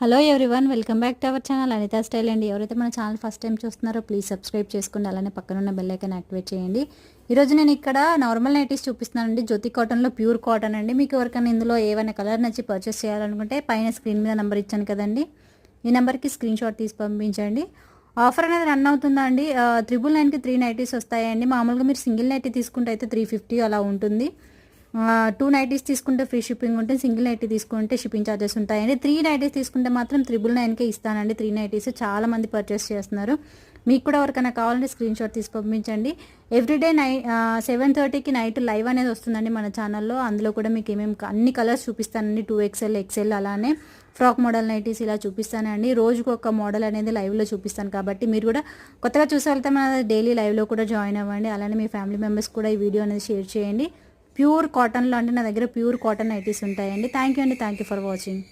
Hello everyone welcome back to our channel Anitha style అండి. ఎవరైతే మన ఛానల్ ఫస్ట్ టైం చూస్తున్నారో ప్లీజ్ సబ్స్క్రైబ్ చేసుకోండి. అలానే పక్కన ఉన్న బెల్ ఐకాన్ యాక్టివేట్ చేయండి. ఈరోజు నేను ఇక్కడ నార్మల్ నైటీస్ చూపిస్తున్నానండి. జ్యోతి కాటన్లో ప్యూర్ కాటన్ అండి. మీకు ఎవరికైనా ఇందులో ఏవైనా కలర్ నచ్చి పర్చేస్ చేయాలనుకుంటే పైన స్క్రీన్ మీద నెంబర్ ఇచ్చాను కదండి. ఈ నెంబర్కి స్క్రీన్ షాట్ తీసి పంపించండి. ఆఫర్ అనేది రన్ అవుతుందా అండి? త్రిబుల్ నైన్కి త్రీ నైటీస్ వస్తాయండి. మామూలుగా మీరు సింగిల్ నైటీ తీసుకుంటే అయితే త్రీ ఫిఫ్టీ అలా ఉంటుంది. టూ నైటీస్ తీసుకుంటే ఫ్రీ షిప్పింగ్ ఉంటుంది సింగిల్ నైటీ తీసుకుంటే షిప్పింగ్ ఛార్జెస్ ఉంటాయండి. త్రీ నైటీస్ తీసుకుంటే మాత్రం త్రిబుల్ నైన్కే ఇస్తానండి. త్రీ నైటీస్ చాలా మంది పర్చేస్ చేస్తున్నారు. మీకు కూడా ఎవరికైనా కావాలంటే స్క్రీన్ షాట్ తీసి పంపించండి. ఎవ్రీడే నై సెవెన్ థర్టీకి నైట్ లైవ్ అనేది వస్తుందండి మన ఛానల్లో అందులో కూడా మీకు ఏమేమి అన్ని కలర్స్ చూపిస్తానండి. టూ ఎక్స్ఎల్ ఎక్స్ఎల్ అలానే ఫ్రాక్ మోడల్ నైటీస్ ఇలా చూపిస్తానండి. రోజుకు ఒక మోడల్ అనేది లైవ్లో చూపిస్తాను కాబట్టి మీరు కూడా కొత్తగా చూసే వెళ్తే మన డైలీ లైవ్లో కూడా జాయిన్ అవ్వండి. అలానే మీ ఫ్యామిలీ మెంబర్స్ కూడా ఈ వీడియో అనేది షేర్ చేయండి. ప్యూర్ కాటన్లో అంటే నా దగ్గర ప్యూర్ కాటన్ నైటీస్ ఉంటాయండి. థ్యాంక్ యూ అండి. Thank you for watching